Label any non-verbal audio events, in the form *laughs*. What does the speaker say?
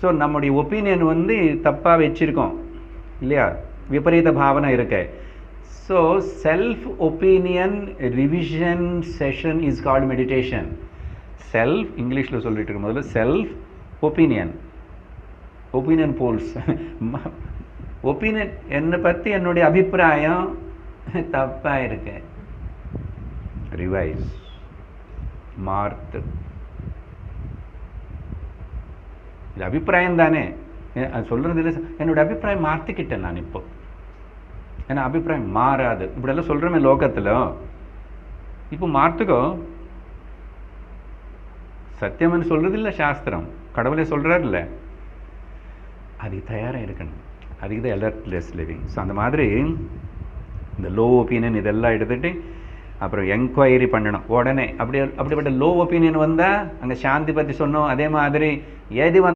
So நம்முடைய opinion வந்து தப்பாக வச்சுருக்கோம். இல்லையா? விபரீத பாவனை இருக்கு. So self opinion revision session is called meditation self இங்கிலீஷில் சொல்லிட்டு இருக்கும் முதல்ல self opinion opinion polls opinion என்னை பற்றி என்னுடைய அபிப்பிராயம் *laughs* தப்பாக இருக்கு. ரிவைஸ் மார்த்து இது அபிப்பிராயம் தானே. அது சொல்றது இல்லை என்னோட அபிப்பிராயம் மாற்றிக்கிட்டேன் நான் இப்போ. ஏன்னா அபிப்பிராயம் மாறாது. இப்படியெல்லாம் சொல்கிறோமே லோகத்தில். இப்போ மாற்றுக்கோ சத்தியம்னு சொல்றது இல்லை சாஸ்திரம். கடவுளே சொல்கிறார்ல அதுக்கு தயாராக இருக்கணும். அதுக்கு தான் அலர்ட்லெஸ் லிவிங். ஸோ அந்த மாதிரி இந்த லோ ஒப்பீனியன் இதெல்லாம் எடுத்துட்டு அப்புறம் என்கொயரி பண்ணணும். உடனே அப்படி அப்படிப்பட்ட லோ ஒப்பீனியன் வந்தால் அங்கே சாந்தி பற்றி சொன்னோம் அதே மாதிரி எது வந்து